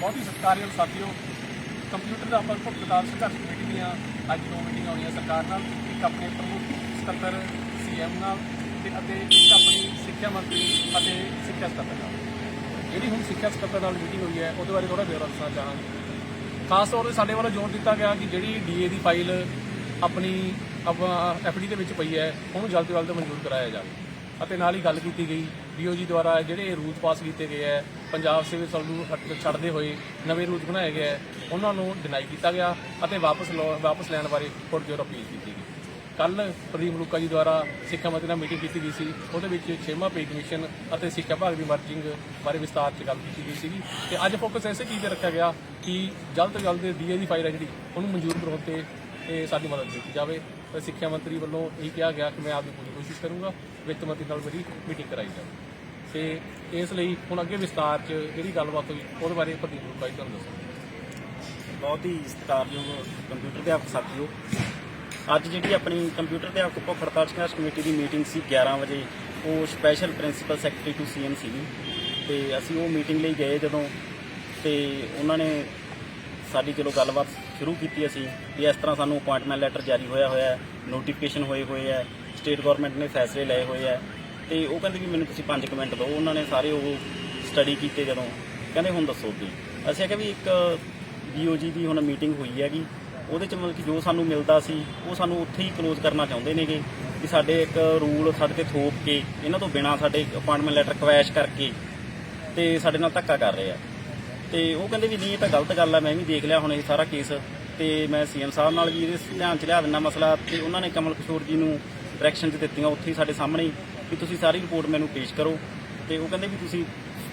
ਬਹੁਤ ਹੀ ਸਤਿਕਾਰਯੋਗ ਸਾਥੀਓ ਕੰਪਿਊਟਰ ਦਾ ਆਪਾਂ ਭੁਗਤਾਨ ਸੰਘਰਸ਼ ਕਮੇਟੀ ਦੀਆਂ ਅੱਜ ਦੋ ਮੀਟਿੰਗਾਂ ਹੋਈਆਂ ਸਰਕਾਰ ਨਾਲ, ਇੱਕ ਆਪਣੇ ਪ੍ਰਮੁੱਖ ਸਕੱਤਰ ਸੀਐਮ ਨਾਲ ਤੇ ਅਤੇ ਇੱਕ ਆਪਣੀ ਸਿੱਖਿਆ ਮੰਤਰੀ ਅਤੇ ਸਿੱਖਿਆ ਸਕੱਤਰ ਨਾਲ। ਜਿਹੜੀ ਹੁਣ ਸਿੱਖਿਆ ਸਕੱਤਰ ਨਾਲ ਮੀਟਿੰਗ ਹੋਈ ਹੈ, ਉਹਦੇ ਬਾਰੇ ਥੋੜਾ ਬਿਆਨ ਦੱਸਣਾ ਚਾਹਾਂਗੇ ਖਾਸ ਤੌਰ ਤੇ ਸਾਡੇ ਵੱਲੋਂ ਜ਼ੋਰ ਦਿੱਤਾ ਗਿਆ ਕਿ ਜਿਹੜੀ ਡੀਏ ਦੀ ਫਾਈਲ ਆਪਣੀ ਐਫਡੀ ਦੇ ਵਿੱਚ ਪਈ ਹੈ, ਉਹਨੂੰ ਜਲਦ ਤੋਂ ਜਲਦ ਮਨਜ਼ੂਰ ਕਰਾਇਆ ਜਾਵੇ। ਅਤੇ ਨਾਲ ਹੀ ਗੱਲ ਕੀਤੀ ਗਈ ਡੀਓਜੀ ਦੁਆਰਾ ਜਿਹੜੇ ਰੂਲ ਪਾਸ ਕੀਤੇ ਗਏ ਹੈ ਪੰਜਾਬ ਸਿਵਲ ਸਰਵਿਸ ਨੂੰ ਛੱਡਦੇ ਹੋਏ ਨਵੇਂ ਰੂਲਸ ਬਣਾਏ ਗਏ ਹੈ, ਉਹਨਾਂ ਨੂੰ ਡਿਨਾਈ ਕੀਤਾ ਗਿਆ ਅਤੇ ਵਾਪਸ ਲਓ- ਵਾਪਸ ਲੈਣ ਬਾਰੇ ਕੋਰਟ ਜੋ ਅਪੀਲ ਕੀਤੀ ਗਈ। ਕੱਲ ਪ੍ਰਦੀਪ ਮਲੂਕਾ ਜੀ ਦੁਆਰਾ ਸਿੱਖਿਆ ਮੰਤਰੀ ਨਾਲ ਮੀਟਿੰਗ ਕੀਤੀ ਗਈ ਸੀ। ਉਹਦੇ ਵਿੱਚ ਛੇਵਾਂ ਪੇ ਕਮਿਸ਼ਨ ਅਤੇ ਸਿੱਖਿਆ ਵਿਭਾਗ ਦੀ ਮਰਜਿੰਗ ਬਾਰੇ ਵਿਸਤਾਰ 'ਚ ਗੱਲ ਕੀਤੀ ਗਈ ਸੀਗੀ। ਤੇ ਅੱਜ ਫੋਕਸ ਐਸੇ ਚੀਜ਼ ਤੇ ਰੱਖਿਆ ਗਿਆ ਕਿ ਜਲਦ ਤੋਂ ਜਲਦ ਡੀਏ ਦੀ ਫਾਈਲ ਹੈ ਜਿਹੜੀ, ਉਹਨੂੰ ਮਨਜ਼ੂਰ ਕਰਵਾਉਣ ਤੇ ਇਹ ਸਾਡੀ ਮਦਦ ਕੀਤੀ ਜਾਵੇ। ਸਿੱਖਿਆ ਮੰਤਰੀ ਵੱਲੋਂ ਇਹ ਕਿਹਾ ਗਿਆ ਕਿ ਮੈਂ ਆਪਦੀ ਪੂਰੀ ਕੋਸ਼ਿਸ਼ ਕਰੂੰਗਾ, ਵਿੱਤ ਮੰਤਰੀ ਨਾਲ ਮੇਰੀ ਮੀਟਿੰਗ ਕਰਾਈ ਜਾਵੇ। ਤੇ ਇਸ ਲਈ ਹੁਣ ਅੱਗੇ ਵਿਸਤਾਰ 'ਚ ਜਿਹੜੀ ਗੱਲਬਾਤ ਹੋਈ, ਉਹਦੇ ਬਾਰੇ ਪ੍ਰਦੀਪ ਮਲੂਕਾ ਜੀ ਤੁਹਾਨੂੰ ਦੱਸੋ ਬਹੁਤ ਹੀ ਸਤਿਕਾਰਯੋਗ ਕੰਪਿਊਟਰ ਅਧਿਆਪਕ ਸਾਥੀਓ, ਅੱਜ ਜਿਹੜੀ ਆਪਣੀ ਕੰਪਿਊਟਰ ਅਧਿਆਪਕ ਭੁੱਖ ਹੜਤਾਲ ਸੰਘਰਸ਼ ਕਮੇਟੀ ਦੀ ਮੀਟਿੰਗ ਸੀ 11 ਵਜੇ, ਉਹ special principal secretary to CM ਸੀਗੀ। ਤੇ ਅਸੀਂ ਉਹ ਮੀਟਿੰਗ ਲਈ ਗਏ ਜਦੋਂ, ਤੇ ਉਹਨਾਂ ਨੇ ਸਾਡੀ ਚਲੋ ਗੱਲਬਾਤ ਸ਼ੁਰੂ ਕੀਤੀ ਅਸੀਂ, ਵੀ ਇਸ ਤਰ੍ਹਾਂ ਸਾਨੂੰ ਅਪਾਇੰਟਮੈਂਟ ਲੈਟਰ ਜਾਰੀ ਹੋਇਆ ਹੋਇਆ ਹੈ ਨੋਟੀਫਿਕੇਸ਼ਨ ਹੋਏ ਹੋਏ ਹੈ ਸਟੇਟ ਗਵਰਨਮੈਂਟ ਨੇ ਫੈਸਲੇ ਲਏ ਹੋਏ ਹੈ। ਤੇ ਉਹ ਕਹਿੰਦੇ ਵੀ ਮੈਨੂੰ ਤੁਸੀਂ 5 ਮਿੰਟ ਦਿਓ। ਉਹਨਾਂ ਨੇ ਸਾਰੇ ਉਹ ਸਟੱਡੀ ਕੀਤੇ ਜਦੋਂ। ਕਹਿੰਦੇ ਹੁਣ ਦੱਸੋ ਕੀ ਅਸੀਂ ਆਖਿਆ ਵੀ ਇੱਕ ਬੀਓਜੀ ਦੀ ਹੁਣ ਮੀਟਿੰਗ ਹੋਈ ਹੈਗੀ। ਉਹਦੇ ਚ ਮਤਲਬ ਕਿ ਜੋ ਸਾਨੂੰ ਮਿਲਦਾ ਸੀ, ਉਹ ਸਾਨੂੰ ਉੱਥੇ ਹੀ ਕਲੋਜ਼ ਕਰਨਾ ਚਾਹੁੰਦੇ ਨੇਗੇ। ਕਿ ਸਾਡੇ ਇੱਕ ਰੂਲ ਸਾਡੇ ਤੇ ਥੋਪ ਕੇ, ਇਹਨਾਂ ਤੋਂ ਬਿਨਾ ਸਾਡੇ ਅਪਾਇੰਟਮੈਂਟ ਲੈਟਰ ਕਵੈਸ਼ ਕਰਕੇ ਤੇ ਸਾਡੇ ਨਾਲ ਧੱਕਾ ਕਰ ਰਹੇ ਆ। ਤੇ ਉਹ ਕਹਿੰਦੇ ਵੀ ਨਹੀਂ, ਇਹ ਤਾਂ ਗਲਤ ਗੱਲ ਆ, ਮੈਂ ਵੀ ਦੇਖ ਲਿਆ ਹੁਣ ਇਹ ਸਾਰਾ ਕੇਸ ਤੇ ਮੈਂ ਸੀਐਮ ਸਾਹਿਬ ਨਾਲ ਵੀ ਇਹਦੇ ਧਿਆਨ ਚ ਲਿਆ ਦਿੰਦਾ ਮਸਲਾ। ਤੇ ਉਹਨਾਂ ਨੇ ਕਮਲ ਕਿਸ਼ੋਰ ਜੀ ਨੂੰ ਡਾਇਰੈਕਸ਼ਨ ਚ ਦਿੱਤੀਆਂ ਉੱਥੇ ਹੀ ਸਾਡੇ ਸਾਹਮਣੇ। ਹੀ ਵੀ ਤੁਸੀਂ ਸਾਰੀ ਰਿਪੋਰਟ ਮੈਨੂੰ ਪੇਸ਼ ਕਰੋ ਤੇ ਉਹ ਕਹਿੰਦੇ ਵੀ ਤੁਸੀਂ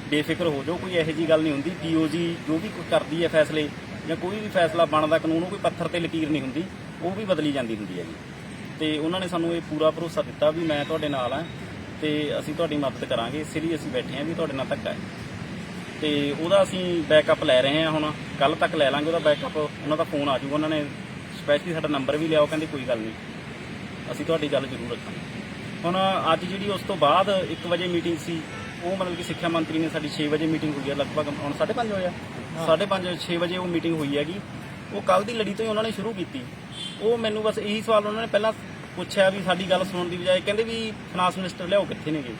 ਬੇਫਿਕਰ ਹੋ ਜਾਓ, ਕੋਈ ਇਹੋ ਜੀ ਗੱਲ ਨਹੀਂ ਹੁੰਦੀ। ਪੀਓਜੀ ਜੋ ਵੀ ਕੋਈ ਕਰਦੀ ਹੈ ਫੈਸਲੇ ਜਾਂ ਕੋਈ ਵੀ ਫੈਸਲਾ ਬਣਦਾ ਕਾਨੂੰਨ, ਉਹ ਕੋਈ ਪੱਥਰ ਤੇ ਲਕੀਰ ਨਹੀਂ ਹੁੰਦੀ, ਉਹ ਵੀ ਬਦਲੀ ਜਾਂਦੀ ਹੁੰਦੀ ਹੈ ਜੀ। ਤੇ ਉਹਨਾਂ ਨੇ ਸਾਨੂੰ ਇਹ ਪੂਰਾ ਭਰੋਸਾ ਦਿੱਤਾ ਵੀ ਮੈਂ ਤੁਹਾਡੇ ਨਾਲ ਆ ਤੇ ਅਸੀਂ ਤੁਹਾਡੀ ਮਦਦ ਕਰਾਂਗੇ, ਇਸ ਲਈ ਅਸੀਂ ਬੈਠੇ ਹਾਂ ਵੀ ਤੁਹਾਡੇ ਨਾਲ ਧੱਕਾ ਹੈ। ਤੇ ਉਹਦਾ ਅਸੀਂ ਬੈਕਅਪ ਲੈ ਰਹੇ ਹਾਂ ਹੁਣ ਕੱਲ ਤੱਕ ਲੈ ਲਾਂਗੇ ਉਹਦਾ ਬੈਕਅਪ ਉਹਨਾਂ ਦਾ ਫੋਨ ਆ ਜਾਊਗਾ, ਉਹਨਾਂ ਨੇ ਸਪੈਸ਼ਲੀ ਸਾਡਾ ਨੰਬਰ ਵੀ ਲਿਆ, ਉਹ ਕਹਿੰਦੇ ਕੋਈ ਗੱਲ ਨਹੀਂ, ਅਸੀਂ ਤੁਹਾਡੀ ਗੱਲ ਜ਼ਰੂਰ ਰੱਖਾਂਗੇ। ਹੁਣ ਅੱਜ ਜਿਹੜੀ ਉਸ ਤੋਂ ਬਾਅਦ 1 ਵਜੇ ਮੀਟਿੰਗ ਸੀ ਉਹ ਮਤਲਬ ਕਿ ਸਿੱਖਿਆ ਮੰਤਰੀ ਨੇ ਸਾਡੀ 6 ਵਜੇ ਮੀਟਿੰਗ ਹੋਈ ਹੈ ਲਗਭਗ ਹੁਣ 5:30 ਹੋਇਆ 5:30 6 ਵਜੇ ਉਹ ਮੀਟਿੰਗ ਹੋਈ ਹੈਗੀ। ਉਹ ਕੱਲ ਦੀ ਲੜੀ ਤੋਂ ਹੀ ਉਹਨਾਂ ਨੇ ਸ਼ੁਰੂ ਕੀਤੀ। ਉਹ ਮੈਨੂੰ ਬਸ ਇਹੀ ਸਵਾਲ ਉਹਨਾਂ ਨੇ ਪਹਿਲਾਂ ਪੁੱਛਿਆ ਵੀ ਸਾਡੀ ਗੱਲ ਸੁਣਨ ਦੀ ਬਜਾਏ ਕਹਿੰਦੇ ਵੀ ਫਾਈਨਾਂਸ ਮਿਨਿਸਟਰ ਲਿਆਓ ਕਿੱਥੇ ਨੇਗੇ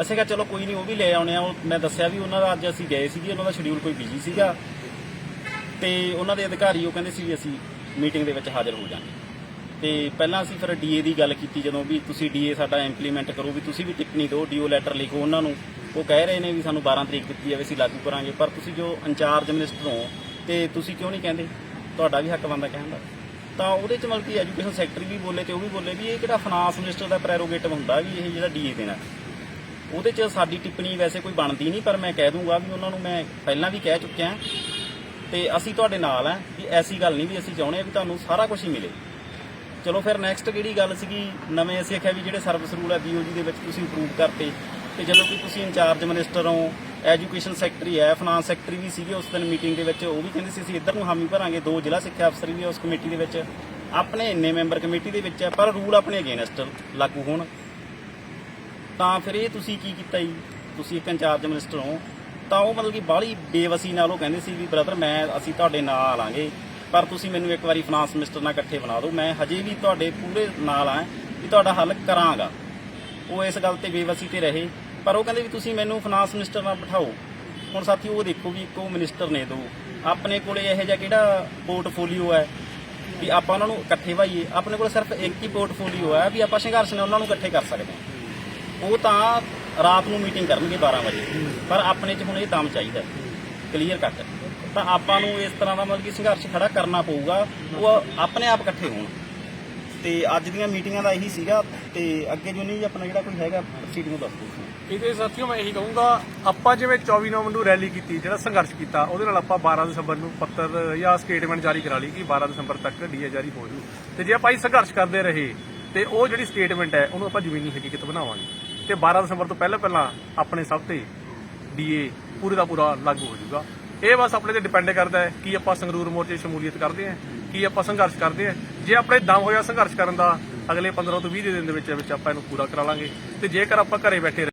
ਅਸੀਂ ਕਿਹਾ ਚਲੋ ਕੋਈ ਨਹੀਂ ਉਹ ਵੀ ਲੈ ਆਉਣੇ ਆ। ਉਹ ਮੈਂ ਦੱਸਿਆ ਵੀ ਉਹਨਾਂ ਦਾ ਅੱਜ ਅਸੀਂ ਗਏ ਸੀਗੇ ਉਹਨਾਂ ਦਾ ਸ਼ਡਿਊਲ ਕੋਈ ਬਿਜ਼ੀ ਸੀਗਾ। ਤੇ ਉਹਨਾਂ ਦੇ ਅਧਿਕਾਰੀ ਉਹ ਕਹਿੰਦੇ ਸੀ ਵੀ ਅਸੀਂ ਮੀਟਿੰਗ ਦੇ ਵਿੱਚ ਹਾਜ਼ਰ ਹੋ ਜਾਾਂਗੇ ਤੇ ਪਹਿਲਾਂ ਅਸੀਂ ਫਿਰ ਡੀਏ ਦੀ ਗੱਲ ਕੀਤੀ ਜਦੋਂ ਵੀ ਤੁਸੀਂ ਡੀਏ ਸਾਡਾ ਇੰਪਲੀਮੈਂਟ ਕਰੋ, ਵੀ ਤੁਸੀਂ ਵੀ ਟਿੱਪਣੀ ਦਿਓ ਡੀਓ ਲੈਟਰ ਲਿਖੋ ਉਹਨਾਂ ਨੂੰ। ਉਹ ਕਹਿ ਰਹੇ ਨੇ ਵੀ ਸਾਨੂੰ 12 ਤਰੀਕ ਦਿੱਤੀ ਜਾਵੇ, ਅਸੀਂ ਲਾਗੂ ਕਰਾਂਗੇ। ਪਰ ਤੁਸੀਂ ਜੋ ਇੰਚਾਰਜ ਮਿਨਿਸਟਰ ਹੋ, ਤੇ ਤੁਸੀਂ ਕਿਉਂ ਨਹੀਂ ਕਹਿੰਦੇ? ਤੁਹਾਡਾ ਵੀ ਹੱਕ ਬਣਦਾ ਕਹਿਣ ਦਾ। ਤਾਂ ਉਹਦੇ ਚ ਮਤਲਬ ਕਿ ਐਜੂਕੇਸ਼ਨ ਸੈਕਟਰੀ ਵੀ ਬੋਲੇ ਤੇ ਉਹ ਵੀ ਬੋਲੇ ਵੀ ਇਹ ਕਿਹੜਾ ਫਾਈਨਾਂਸ ਮਿਨਿਸਟਰ ਦਾ ਪ੍ਰੈਰੋਗੇਟਿਵ ਹੁੰਦਾ ਵੀ ਇਹ ਜਿਹੜਾ ਡੀਏ ਦੇਣਾ। ਉਹਦੇ 'ਚ ਸਾਡੀ ਟਿੱਪਣੀ ਵੈਸੇ ਕੋਈ ਬਣਦੀ ਨਹੀਂ, ਪਰ ਮੈਂ ਕਹਿ ਦੂੰਗਾ ਵੀ ਉਹਨਾਂ ਨੂੰ ਮੈਂ ਪਹਿਲਾਂ ਵੀ ਕਹਿ ਚੁੱਕਿਆ। ਤੇ ਅਸੀਂ ਤੁਹਾਡੇ ਨਾਲ ਆ, ਵੀ ਐਸੀ ਗੱਲ ਨਹੀਂ ਵੀ ਅਸੀਂ ਚਾਹੁੰਦੇ ਆ ਵੀ ਤੁਹਾਨੂੰ ਸਾਰਾ ਕੁਝ ਹੀ ਮਿਲੇ। ਚਲੋ ਫਿਰ ਨੈਕਸਟ ਕਿਹੜੀ ਗੱਲ ਸੀਗੀ? ਨਵੇਂ ਅਸੀਂ ਆਖਿਆ ਵੀ ਜਿਹੜੇ ਸਰਵਿਸ ਰੂਲ ਆ ਬੀਓਜੀ ਦੇ ਵਿੱਚ ਤੁਸੀਂ ਅਪਰੂਵ ਕਰਤੇ। ਤੇ ਜਦੋਂ ਕਿ ਤੁਸੀਂ ਇੰਚਾਰਜ ਮਿਨਿਸਟਰ ਹੋ ਐਜੂਕੇਸ਼ਨ ਸੈਕਟਰੀ ਹੈ ਫਾਈਨਾਂਸ ਸੈਕਟਰੀ ਵੀ ਸੀਗੇ ਉਸ ਦਿਨ ਮੀਟਿੰਗ ਦੇ ਵਿੱਚ, ਉਹ ਵੀ ਕਹਿੰਦੇ ਸੀ, ਅਸੀਂ ਇੱਧਰ ਨੂੰ ਹਾਮੀ ਭਰਾਂਗੇ, ਦੋ ਜ਼ਿਲ੍ਹਾ ਸਿੱਖਿਆ ਅਫਸਰ ਵੀ ਉਸ ਕਮੇਟੀ ਦੇ ਵਿੱਚ। ਆਪਣੇ ਇੰਨੇ ਮੈਂਬਰ ਕਮੇਟੀ ਦੇ ਵਿੱਚ ਹੈ ਪਰ ਰੂਲ ਆਪਣੇ ਅਗੇਨਸਟ ਲਾਗੂ ਹੋਣ। ਤਾਂ ਫਿਰ ਇਹ ਤੁਸੀਂ ਕੀ ਕੀਤਾ ਜੀ? ਤੁਸੀਂ ਇੱਕ ਇੰਚਾਰਜ ਮਿਨਿਸਟਰ ਹੋ, ਤਾਂ ਉਹ ਮਤਲਬ ਕਿ ਬਾਹਲੀ ਬੇਵਸੀ ਨਾਲ ਉਹ ਕਹਿੰਦੇ ਸੀ ਵੀ ਬ੍ਰਦਰ ਮੈਂ, ਅਸੀਂ ਤੁਹਾਡੇ ਨਾਲ ਆਲਾਂਗੇ ਪਰ ਤੁਸੀਂ ਮੈਨੂੰ ਇੱਕ ਵਾਰੀ ਫਾਈਨਾਂਸ ਮਿਨਿਸਟਰ ਨਾਲ ਇਕੱਠੇ ਬਣਾ ਦਿਓ। ਮੈਂ ਹਜੇ ਵੀ ਤੁਹਾਡੇ ਪੂਰੇ ਨਾਲ ਆ ਵੀ ਤੁਹਾਡਾ ਹੱਲ ਕਰਾਂਗਾ। ਉਹ ਇਸ ਗੱਲ ਤੇ ਬੇਵਸੀ ਤੇ ਰਹੇ। ਪਰ ਉਹ ਕਹਿੰਦੇ ਵੀ ਤੁਸੀਂ ਮੈਨੂੰ ਫਾਈਨਾਂਸ ਮਿਨਿਸਟਰ ਨਾਲ ਬਿਠਾਓ। ਹੁਣ ਸਾਥੀ ਉਹ ਦੇਖੋ ਵੀ ਇੱਕੋ ਮਿਨਿਸਟਰ ਨੇ ਦੋ। ਆਪਣੇ ਕੋਲੇ ਇਹੋ ਜਿਹਾ ਕਿਹੜਾ ਪੋਰਟਫੋਲੀਓ ਹੈ ਵੀ ਆਪਾਂ ਉਹਨਾਂ ਨੂੰ ਇਕੱਠੇ ਵਾਈਏ ਆਪਣੇ ਕੋਲ ਸਿਰਫ ਇੱਕ ਹੀ ਪੋਰਟਫੋਲੀਓ ਹੈ ਵੀ ਆਪਾਂ ਸੰਘਰਸ਼ ਨਾਲ ਉਹਨਾਂ ਨੂੰ ਇਕੱਠੇ ਕਰ ਸਕਦੇ ਹਾਂ। ਉਹ ਤਾਂ ਰਾਤ ਨੂੰ ਮੀਟਿੰਗ ਕਰਨਗੇ 12 ਵਜੇ। ਪਰ ਆਪਣੇ 'ਚ ਹੁਣ ਇਹ ਦਮ ਚਾਹੀਦਾ। ਕਲੀਅਰ ਕੱਟ ਤਾਂ ਆਪਾਂ ਨੂੰ ਇਸ ਤਰ੍ਹਾਂ ਦਾ ਮਤਲਬ ਕਿ ਸੰਘਰਸ਼ ਖੜਾ ਕਰਨਾ ਪਊਗਾ। ਉਹ ਆਪਣੇ ਆਪ ਇਕੱਠੇ ਹੋਣ। ਤੇ ਅੱਜ ਦੀਆਂ ਮੀਟਿੰਗਾਂ ਦਾ ਇਹੀ ਸੀਗਾ। ਤੇ ਅੱਗੇ ਜੋ ਨਹੀਂ, ਆਪਣਾ ਜਿਹੜਾ ਕੋਈ ਹੈਗਾ ਪ੍ਰੋਸੀਡਿੰਗ ਦੱਸ ਦਿਓ ਇਹਦੇ ਸਾਥੀਓ, ਮੈਂ ਇਹੀ ਕਹੂੰਗਾ, ਆਪਾਂ ਜਿਵੇਂ 24 ਨਵੰਬਰ ਨੂੰ ਰੈਲੀ ਕੀਤੀ, ਜਿਹੜਾ ਸੰਘਰਸ਼ ਕੀਤਾ, ਉਹਦੇ ਨਾਲ ਆਪਾਂ 12 ਦਸੰਬਰ ਨੂੰ ਪੱਤਰ ਜਾਂ ਸਟੇਟਮੈਂਟ ਜਾਰੀ ਕਰਾ ਲਈ ਕਿ 12 ਦਸੰਬਰ ਤੱਕ ਡੀਏ ਜਾਰੀ ਹੋ ਜੂ। ਤੇ ਜੇ ਆਪਾਂ ਇਹ ਸੰਘਰਸ਼ ਕਰਦੇ ਰਹੇ, ਤੇ ਉਹ ਜਿਹੜੀ ਸਟੇਟਮੈਂਟ ਹੈ, ਉਹਨੂੰ ਆਪਾਂ ਜ਼ਮੀਨੀ ਹਕੀਕਤ ਬਣਾਵਾਂਗੇ। ਤੇ 12 ਦਸੰਬਰ ਤੋਂ ਪਹਿਲਾਂ ਪਹਿਲਾਂ ਆਪਣੇ ਸਭ ਤੇ ਡੀਏ ਪੂਰੇ ਦਾ ਪੂਰਾ ਲਾਗੂ ਹੋ ਜਾਊਗਾ ਇਹ ਬਸ ਆਪਣੇ ਤੇ ਡਿਪੈਂਡ ਕਰਦਾ ਹੈ ਕਿ ਆਪਾਂ ਸੰਗਰੂਰ ਮੋਰਚੇ ਸ਼ਮੂਲੀਅਤ ਕਰਦੇ ਹਾਂ, ਕੀ ਆਪਾਂ ਸੰਘਰਸ਼ ਕਰਦੇ ਹਾਂ। ਜੇ ਆਪਣੇ ਦਮ ਹੋਇਆ ਸੰਘਰਸ਼ ਕਰਨ ਦਾ, ਅਗਲੇ 15 ਤੋਂ 20 ਦਿਨ ਦੇ ਵਿੱਚ ਵਿੱਚ ਆਪਾਂ ਇਹਨੂੰ ਪੂਰਾ ਕਰਾ ਲਾਂਗੇ। ਤੇ ਜੇਕਰ ਆਪਾਂ ਘਰੇ ਬੈਠੇ